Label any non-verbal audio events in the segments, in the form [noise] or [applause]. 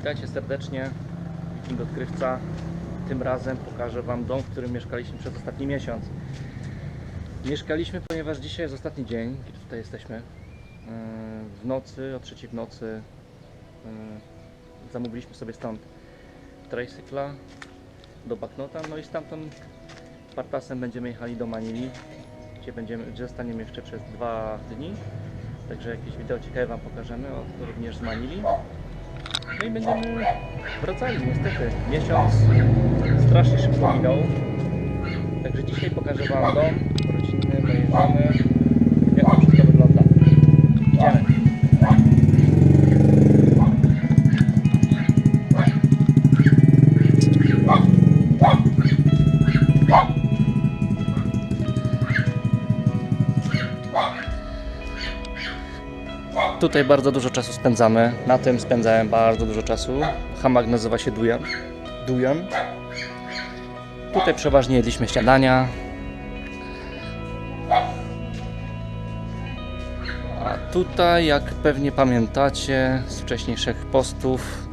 Witajcie serdecznie, Wiking Odkrywca. Tym razem pokażę Wam dom, w którym mieszkaliśmy przez ostatni miesiąc. Mieszkaliśmy, ponieważ dzisiaj jest ostatni dzień, kiedy tutaj jesteśmy. Yy, W nocy, o trzeciej w nocy yy, zamówiliśmy sobie stąd tricykla do Baknota, no i stamtąd partasem będziemy jechali do Manili, gdzie, będziemy, gdzie zostaniemy jeszcze przez dwa dni. Także jakieś wideo ciekawe Wam pokażemy, również z Manili. No i będziemy wracali, niestety. Miesiąc strasznie szybko minął. Także dzisiaj pokażę Wam dom rodzinny mojej żony, Tutaj bardzo dużo czasu spędzamy. Na tym spędzałem bardzo dużo czasu. Hamak nazywa się Dujan. Dujan. Tutaj przeważnie jedliśmy śniadania. A tutaj, jak pewnie pamiętacie z wcześniejszych postów,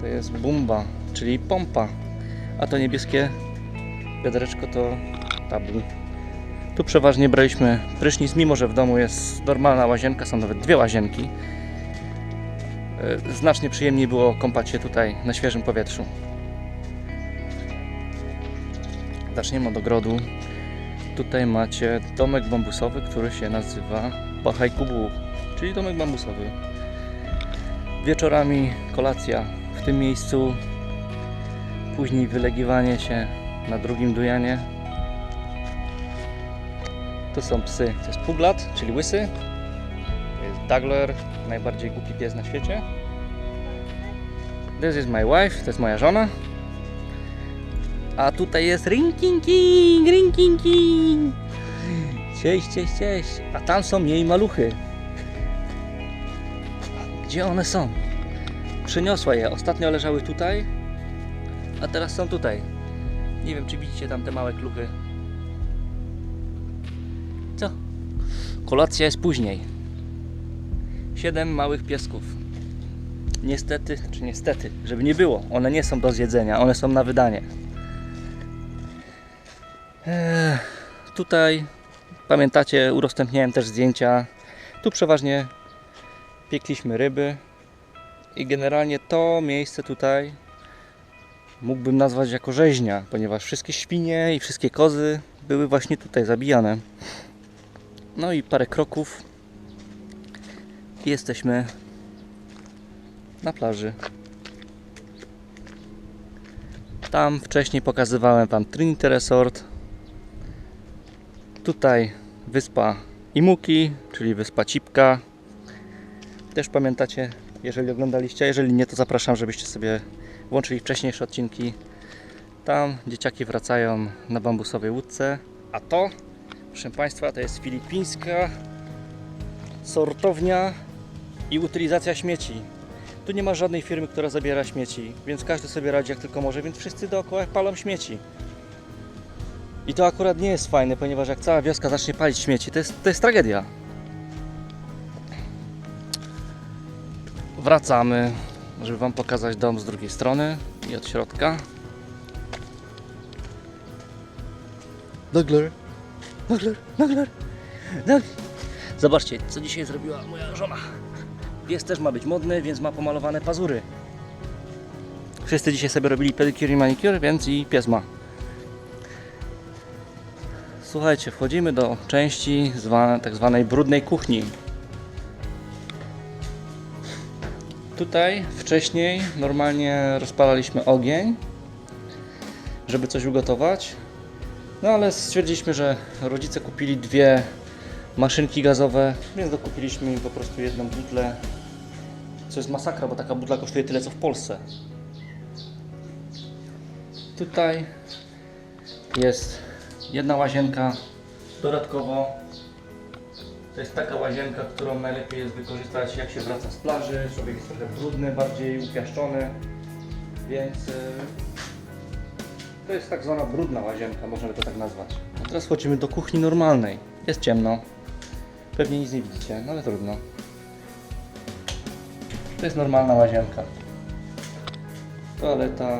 to jest bumba, czyli pompa. A to niebieskie wiadereczko to tabu. Tu przeważnie braliśmy prysznic, mimo że w domu jest normalna łazienka, są nawet dwie łazienki. E, Znacznie przyjemniej było kąpać się tutaj na świeżym powietrzu. Zaczniemy od ogrodu. Tutaj macie domek bambusowy, który się nazywa Bahaj Kubu, czyli domek bambusowy. Wieczorami kolacja w tym miejscu, później wylegiwanie się na drugim dujanie. Tu są psy. To jest puglat, czyli łysy. To jest Dagler, najbardziej głupi pies na świecie. This is my wife, to jest moja żona. A tutaj jest Rinking King, Rinking King. Cześć, cześć, cześć. A tam są jej maluchy. Gdzie one są? Przyniosła je. Ostatnio leżały tutaj, a teraz są tutaj. Nie wiem, czy widzicie tam te małe kluchy. Kolacja jest później. Siedem małych piesków. Niestety, czy niestety, żeby nie było, one nie są do zjedzenia, one są na wydanie. Eee, tutaj, pamiętacie, udostępniałem też zdjęcia. Tu przeważnie piekliśmy ryby. I generalnie to miejsce tutaj mógłbym nazwać jako rzeźnia, ponieważ wszystkie świnie i wszystkie kozy były właśnie tutaj zabijane. No i parę kroków i jesteśmy na plaży. Tam wcześniej pokazywałem Wam Trinity Resort. Tutaj wyspa Imuki, czyli wyspa Cipka. Też pamiętacie, jeżeli oglądaliście. Jeżeli nie, to zapraszam, żebyście sobie włączyli wcześniejsze odcinki. Tam dzieciaki wracają na bambusowej łódce. A to Proszę Państwa, to jest filipińska sortownia i utylizacja śmieci. Tu nie ma żadnej firmy, która zabiera śmieci, więc każdy sobie radzi jak tylko może, więc wszyscy dookoła palą śmieci. I to akurat nie jest fajne, ponieważ jak cała wioska zacznie palić śmieci, to jest, to jest tragedia. Wracamy, żeby Wam pokazać dom z drugiej strony i od środka. Dogler. Nagler, nagler, nagler. Zobaczcie, co dzisiaj zrobiła moja żona. Pies też ma być modny, więc ma pomalowane pazury. Wszyscy dzisiaj sobie robili pedicure i manicure, więc i pies ma. Słuchajcie, wchodzimy do części zwane, tak zwanej brudnej kuchni. Tutaj wcześniej normalnie rozpalaliśmy ogień, żeby coś ugotować. No ale stwierdziliśmy, że rodzice kupili dwie maszynki gazowe, więc dokupiliśmy im po prostu jedną butlę. Co jest masakra, bo taka butla kosztuje tyle co w Polsce. Tutaj jest jedna łazienka dodatkowo. To jest taka łazienka, którą najlepiej jest wykorzystać jak się wraca z plaży. Człowiek jest trochę brudny, bardziej upiaszczony, więc yy, to jest tak zwana brudna łazienka, możemy to tak nazwać. A teraz wchodzimy do kuchni normalnej. Jest ciemno. Pewnie nic nie widzicie, no ale trudno. To jest normalna łazienka. toaleta,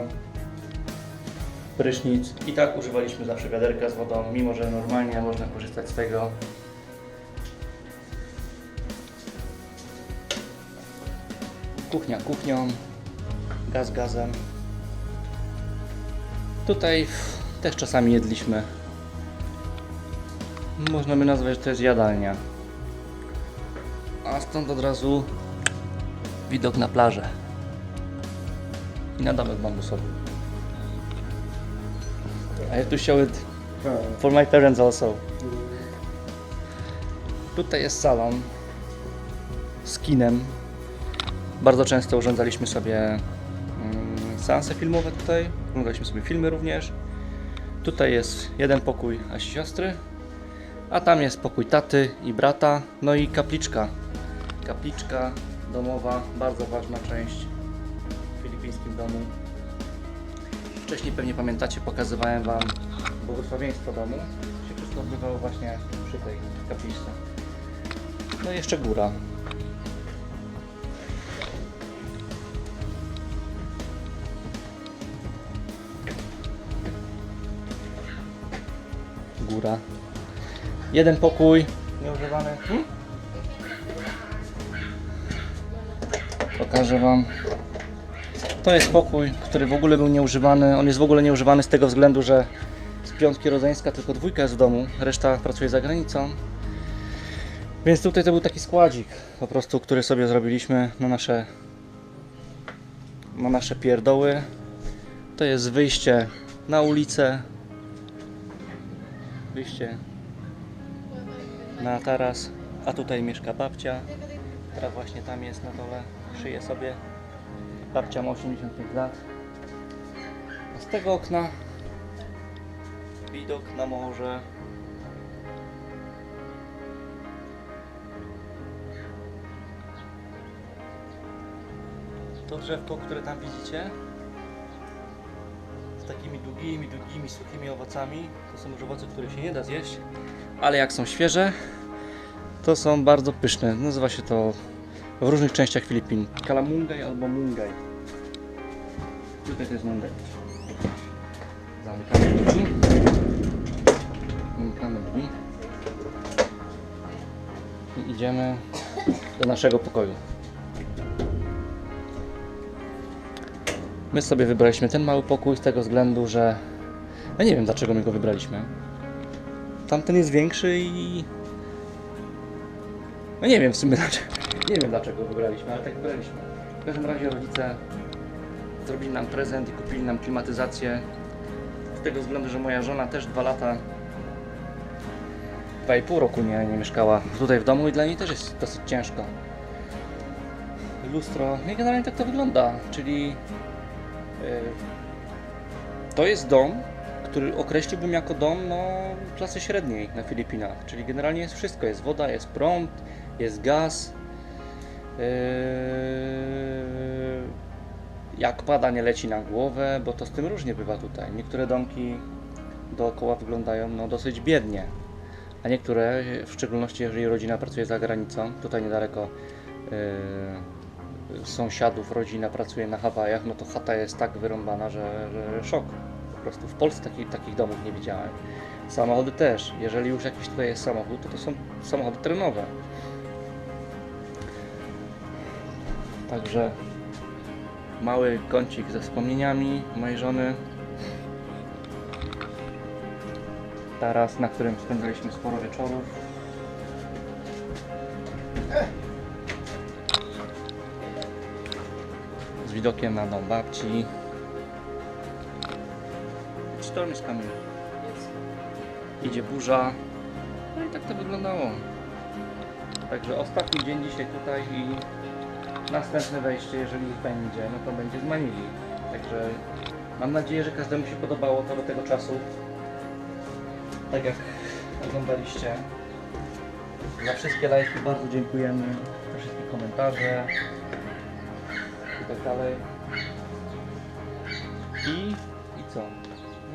prysznic. I tak używaliśmy zawsze wiaderka z wodą, mimo że normalnie można korzystać z tego. Kuchnia kuchnią, gaz gazem. Tutaj też czasami jedliśmy. Można by nazwać, że to jest jadalnia. A stąd od razu widok na plażę i na domek bambusowy. I have to show it for my parents also. Tutaj jest salon z kinem. Bardzo często urządzaliśmy sobie seanse filmowe tutaj. Oglądaliśmy sobie filmy również. Tutaj jest jeden pokój Asi siostry, a tam jest pokój taty i brata, no i kapliczka. Kapliczka domowa, bardzo ważna część w filipińskim domu. Wcześniej pewnie pamiętacie, pokazywałem Wam błogosławieństwo domu. Się wszystko odbywało właśnie przy tej kapliczce. No i jeszcze góra. Góra. Jeden pokój. Nieużywany. Hmm? Pokażę Wam. To jest pokój, który w ogóle był nieużywany. On jest w ogóle nieużywany z tego względu, że z piątki rodzeństwa tylko dwójka jest w domu, reszta pracuje za granicą. Więc tutaj to był taki składzik, po prostu, który sobie zrobiliśmy na nasze, na nasze pierdoły. To jest wyjście na ulicę, wyjście na taras, a tutaj mieszka babcia, która właśnie tam jest na dole, szyje sobie. Babcia ma 85 lat. A z tego okna widok na morze. To drzewko, które tam widzicie, z takimi długimi, długimi, suchymi owocami, to są już owoce, które się nie da zjeść, ale jak są świeże, to są bardzo pyszne. Nazywa się to w różnych częściach Filipin. Kalamungay albo mungay. Tutaj to jest mungay. Zamykamy drzwi. Zamykamy drzwi. I idziemy do naszego pokoju. My sobie wybraliśmy ten mały pokój z tego względu, że ja nie wiem dlaczego my go wybraliśmy. Tamten jest większy i no nie wiem w sumie [laughs] dlaczego. Nie wiem dlaczego go wybraliśmy, ale tak wybraliśmy. W każdym razie rodzice zrobili nam prezent i kupili nam klimatyzację. Z tego względu, że moja żona też dwa lata, dwa i pół roku nie, nie mieszkała tutaj w domu i dla niej też jest dosyć ciężko. Lustro, no i generalnie tak to wygląda, czyli to jest dom, który określiłbym jako dom no, klasy średniej na Filipinach, czyli generalnie jest wszystko, jest woda, jest prąd, jest gaz. Yy, jak pada, nie leci na głowę, bo to z tym różnie bywa tutaj. Niektóre domki dookoła wyglądają no, dosyć biednie, a niektóre, w szczególności jeżeli rodzina pracuje za granicą, tutaj niedaleko yy, sąsiadów rodzina pracuje na Hawajach, no to chata jest tak wyrąbana, że, że szok. Po prostu w Polsce taki, takich domów nie widziałem. Samochody też. Jeżeli już jakiś tutaj jest samochód, to to są samochody terenowe. Także mały kącik ze wspomnieniami mojej żony. Taras, na którym spędzaliśmy sporo wieczorów. Widokiem na dom babci. Storm is coming. Idzie burza. No i tak to wyglądało. Także ostatni dzień dzisiaj tutaj i następne wejście, jeżeli będzie, no to będzie z Manili. Także mam nadzieję, że każdemu się podobało to do tego czasu. Tak jak oglądaliście. Za wszystkie lajki bardzo dziękujemy. Za wszystkie komentarze i tak dalej. I, i co?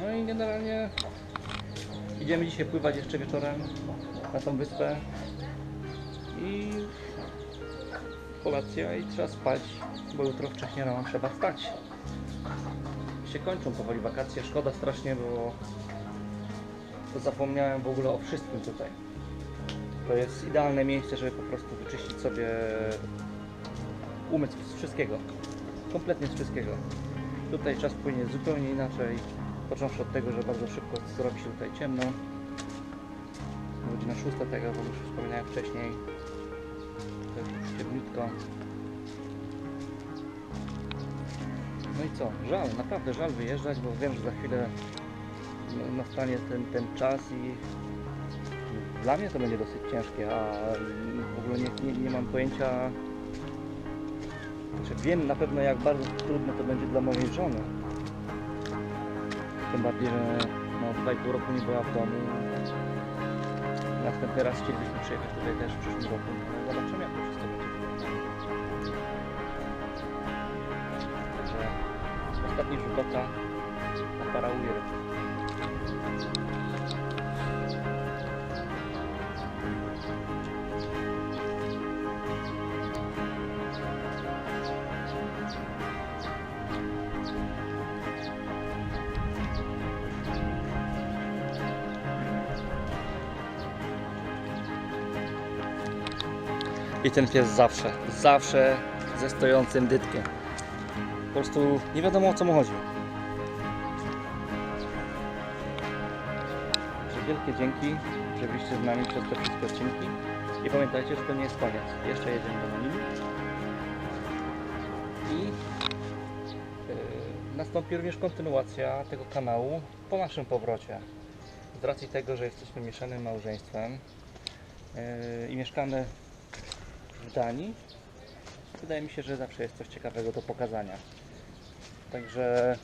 No i generalnie idziemy dzisiaj pływać jeszcze wieczorem na tą wyspę. I kolacja i trzeba spać, bo jutro wcześniej rano trzeba wstać. się kończą powoli wakacje. Szkoda strasznie, bo to zapomniałem w ogóle o wszystkim tutaj. To jest idealne miejsce, żeby po prostu wyczyścić sobie umysł z wszystkiego. Kompletnie z wszystkiego. Tutaj czas płynie zupełnie inaczej. Począwszy od tego, że bardzo szybko zrobi się tutaj ciemno. Godzina 6, tak jak już wspominałem wcześniej. To jest już. No i co? Żal, naprawdę żal wyjeżdżać, bo wiem, że za chwilę nastanie ten, ten czas i dla mnie to będzie dosyć ciężkie, a w ogóle nie, nie, nie mam pojęcia, znaczy wiem na pewno jak bardzo trudne to będzie dla mojej żony. Tym bardziej, że no, 2,5 roku nie była w domu. Następny raz chcielibyśmy przyjechać tutaj też w przyszłym roku, ale zobaczymy jak to wszystko będzie. Także ostatni rzut oka na I ten pies zawsze, zawsze ze stojącym dytkiem. Po prostu nie wiadomo o co mu chodzi. Wielkie dzięki, że byliście z nami przez te wszystkie odcinki. I pamiętajcie, że to nie jest koniec. Jeszcze jedziemy do Manili. I yy, nastąpi również kontynuacja tego kanału po naszym powrocie. Z racji tego, że jesteśmy mieszanym małżeństwem yy, i mieszkamy w Danii, wydaje mi się, że zawsze jest coś ciekawego do pokazania. Także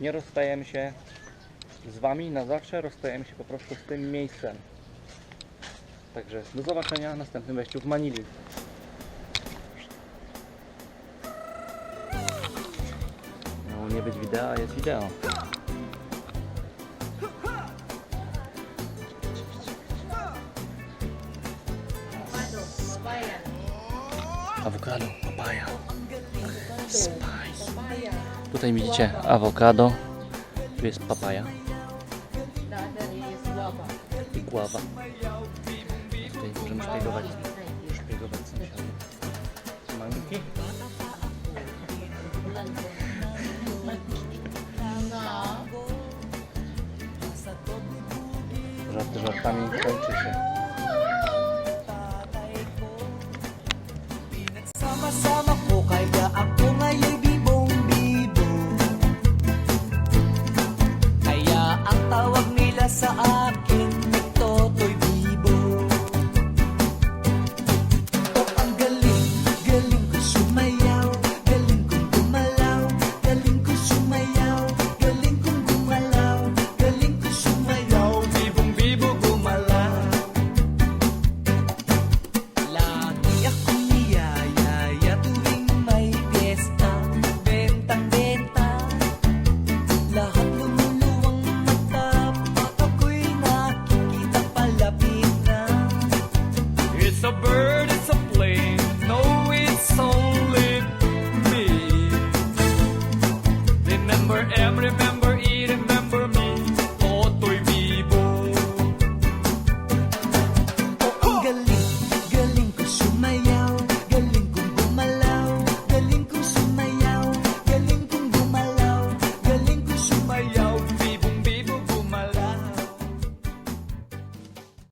nie rozstajemy się z Wami na zawsze, rozstajemy się po prostu z tym miejscem. Także do zobaczenia w następnym wejściu w Manili. Miało nie być wideo, jest wideo. Awokado, papaja, spice. Tutaj widzicie awokado, tu jest papaja i guava. Tutaj możemy szpiegować, szpiegować sąsiady. Manki. No. Żart żartami kończy się.